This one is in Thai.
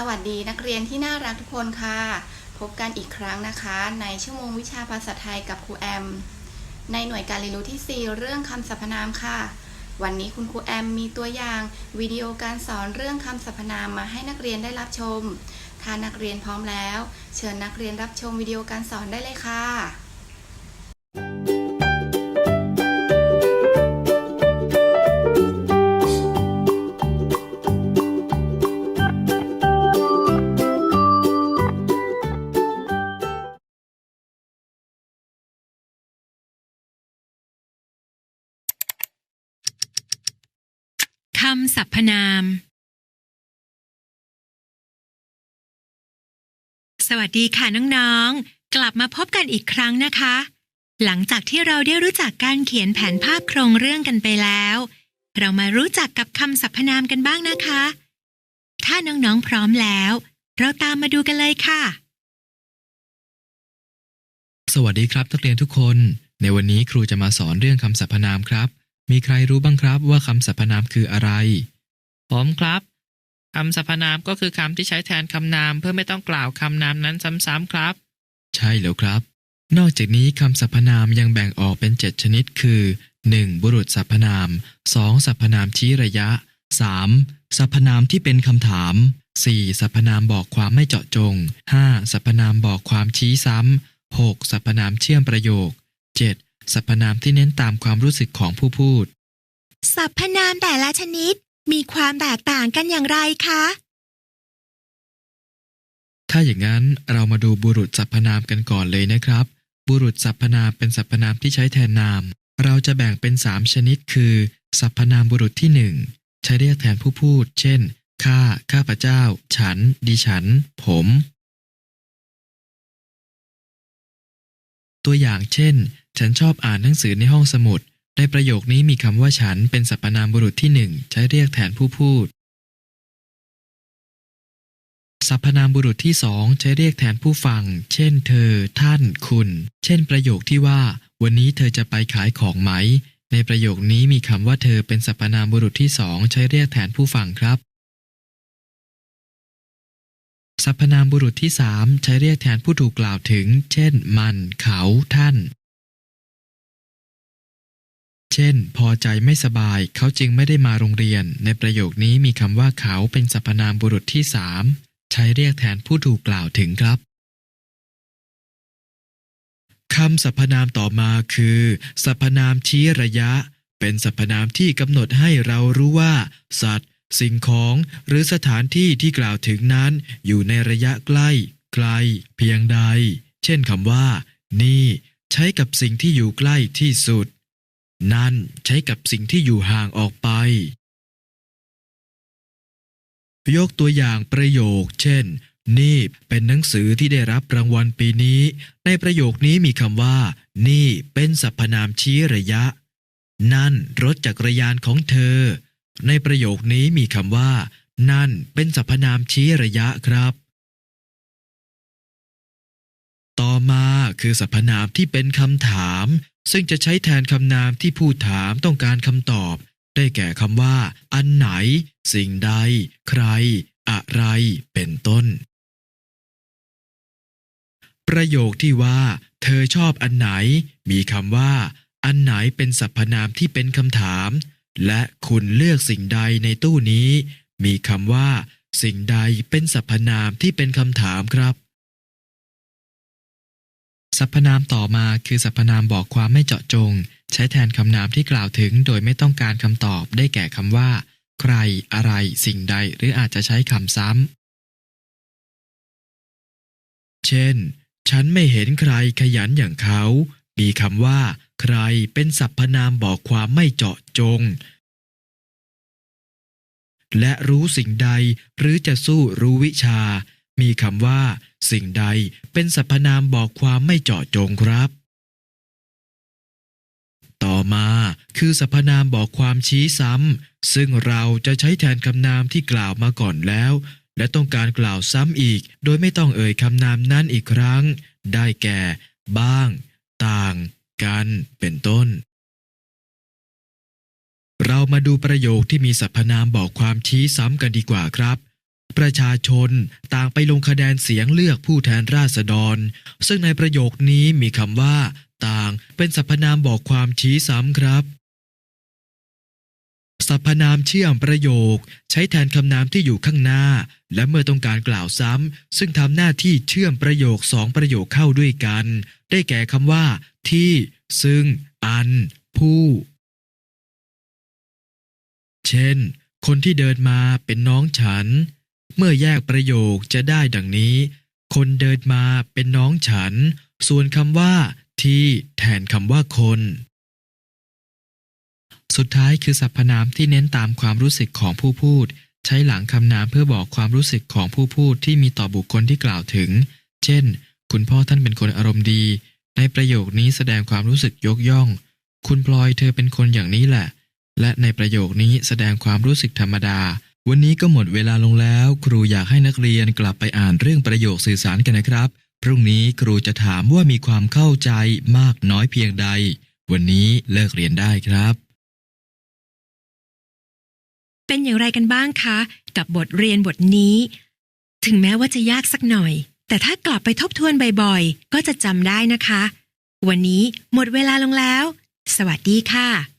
สวัสดีนักเรียนที่น่ารักทุกคนค่ะ พบกันอีกครั้งนะคะ ในชั่วโมงวิชาภาษาไทยกับครูแอม ในหน่วยการเรียนรู้ที่ 4 เรื่องคำสรรพนามค่ะ วันนี้คุณครูแอมมีตัวอย่างวิดีโอการสอนเรื่องคำสรรพนามมาให้นักเรียนได้รับชม ถ้านักเรียนพร้อมแล้ว เชิญนักเรียนรับชมวิดีโอการสอนได้เลยค่ะำสรรพนาม สวัสดีค่ะน้องๆ กลับมาพบกันอีกครั้งนะคะ หลังจากที่เราได้รู้จักการเขียนแผนภาพโครงเรื่องกันไปแล้ว เรามารู้จักกับคำสรรพนามกันบ้างนะคะ ถ้าน้องๆพร้อมแล้ว เราตามมาดูกันเลยค่ะ สวัสดีครับนักเรียนทุกคน ในวันนี้ครูจะมาสอนเรื่องคำสรรพนามครับ มีใครรู้บ้างครับว่าคำสรรพนามคืออะไร ผมครับคำสรรพนามก็คือคำที่ใช้แทนคำนามเพื่อไม่ต้องกล่าวคำนามนั้นซ้ำๆครับ ใช่แล้วครับ นอกจากนี้คำสรรพนามยังแบ่งออกเป็น 7 ชนิดคือ 1. บุรุษสรรพนาม 2. สรรพนามชี้ระยะ 3. สรรพนามที่เป็นคำถาม 4. สรรพนามบอกความไม่เจาะจง 5. สรรพนามบอกความชี้ซ้ำ 6. สรรพนามเชื่อมประโยค 7. สรรพนามที่เน้นตามความรู้สึกของผู้พูด สรรพนามแต่ละชนิดมีความแตกต่างกันอย่างไรคะ ถ้าอย่างนั้นเรามาดูบุรุษสรรพนามกันก่อนเลยนะครับ บุรุษสรรพนามเป็นสรรพนามที่ใช้แทนนาม เราจะแบ่งเป็น 3 ชนิด คือสรรพนามบุรุษที่ 1 ใช้เรียกแทนผู้พูด เช่น ข้า ข้าพเจ้า ฉัน ดิฉัน ผม ตัวอย่างเช่น ฉันชอบอ่านหนังสือในห้องสมุด ในประโยคนี้มีคำว่าฉันเป็นสรรพนามบุรุษที่หนึ่งใช้เรียกแทนผู้พูด สรรพนามบุรุษที่สองใช้เรียกแทนผู้ฟัง เช่น เธอ ท่าน คุณ เช่น ประโยคที่ว่า วันนี้เธอจะไปขายของไหม ในประโยคนี้มีคำว่าเธอเป็นสรรพนามบุรุษที่สองใช้เรียกแทนผู้ฟังครับสรรพนามบุรุษที่สามใช้เรียกแทนผู้ถูกกล่าวถึง เช่น มัน เขา ท่าน ช่น พอใจไม่สบาย เขาจึงไม่ได้มาโรงเรียน ในประโยคนี้มีคำว่าเขาเป็นสรรพนามบุรุษที่สามใช้เรียกแทนผู้ถูกกล่าวถึงครับคำสรรพนามต่อมาคือสรรพนามชี้ระยะ เป็นสรรพนามที่กำหนดให้เรารู้ว่า สัตว์ สิ่งของหรือสถานที่ที่กล่าวถึงนั้น อยู่ในระยะใกล้ ไกล เพียงใด เช่นคำว่า นี่ ใช้กับสิ่งที่อยู่ใกล้ที่สุด นั่นใช้กับสิ่งที่อยู่ห่างออกไป ยกตัวอย่างประโยค เช่น นี่เป็นหนังสือที่ได้รับรางวัลปีนี้ ในประโยคนี้มีคำว่า นี่เป็นสรรพนามชี้ระยะ นั่นรถจักรยานของเธอ ในประโยคนี้มีคำว่า นั่นเป็นสรรพนามชี้ระยะครับต่อมาคือสรรพนามที่เป็นคำถาม ซึ่งจะใช้แทนคำนามที่ผู้ถามต้องการคำตอบ ได้แก่คำว่า อันไหน สิ่งใด ใคร อะไร เป็นต้น ประโยคที่ว่า เธอชอบอันไหน มีคำว่า อันไหนเป็นสรรพนามที่เป็นคำถาม และคุณเลือกสิ่งใดในตู้นี้ มีคำว่า สิ่งใดเป็นสรรพนามที่เป็นคำถามครับ สรรพนามต่อมาคือสรรพนามบอกความไม่เจาะจง ใช้แทนคำนามที่กล่าวถึงโดยไม่ต้องการคำตอบได้แก่คำว่า ใคร อะไร สิ่งใด หรืออาจจะใช้คำซ้ำ เช่น ฉันไม่เห็นใครขยันอย่างเขา มีคำว่า ใครเป็นสรรพนามบอกความไม่เจาะจง และรู้สิ่งใดหรือจะสู้รู้วิชา มีคำว่า สิ่งใดเป็นสรรพนามบอกความไม่เจาะจงครับ ต่อมาคือสรรพนามบอกความชี้ซ้ำซึ่งเราจะใช้แทนคำนามที่กล่าวมาก่อนแล้ว และต้องการกล่าวซ้ำอีก โดยไม่ต้องเอ่ยคำนามนั้นอีกครั้ง ได้แก่ บ้าง ต่าง กัน เป็นต้นเรามาดูประโยคที่มีสรรพนามบอกความชี้ซ้ำกันดีกว่าครับ ประชาชนต่างไปลงคะแนนเสียงเลือกผู้แทนราษฎร ซึ่งในประโยคนี้มีคำว่า ต่างเป็นสรรพนามบอกความชี้ซ้ำครับสรรพนามเชื่อมประโยค ใช้แทนคำนามที่อยู่ข้างหน้า และเมื่อต้องการกล่าวซ้ำซึ่งทำหน้าที่เชื่อมประโยคสองประโยคเข้าด้วยกัน ได้แก่คำว่า ที่ ซึ่ง อัน ผู้ เช่น คนที่เดินมาเป็นน้องฉัน เมื่อแยกประโยคจะได้ดังนี้ คนเดินมาเป็นน้องฉัน ส่วนคำว่า ที่แทนคำว่าคน สุดท้ายคือสรรพนามที่เน้นตามความรู้สึกของผู้พูด ใช้หลังคำนามเพื่อบอกความรู้สึกของผู้พูดที่มีต่อบุคคลที่กล่าวถึง เช่น คุณพ่อท่านเป็นคนอารมณ์ดี ในประโยคนี้แสดงความรู้สึกยกย่อง คุณพลอยเธอเป็นคนอย่างนี้แหละ และในประโยคนี้แสดงความรู้สึกธรรมดา วันนี้ก็หมดเวลาลงแล้ว ครูอยากให้นักเรียนกลับไปอ่านเรื่องประโยคสื่อสารกันนะครับ พรุ่งนี้ครูจะถามว่ามีความเข้าใจมากน้อยเพียงใด วันนี้เลิกเรียนได้ครับ เป็นอย่างไรกันบ้างคะ กับบทเรียนบทนี้ ถึงแม้ว่าจะยากสักหน่อย แต่ถ้ากลับไปทบทวนบ่อยๆ ก็จะจำได้นะคะ วันนี้หมดเวลาลงแล้ว สวัสดีค่ะ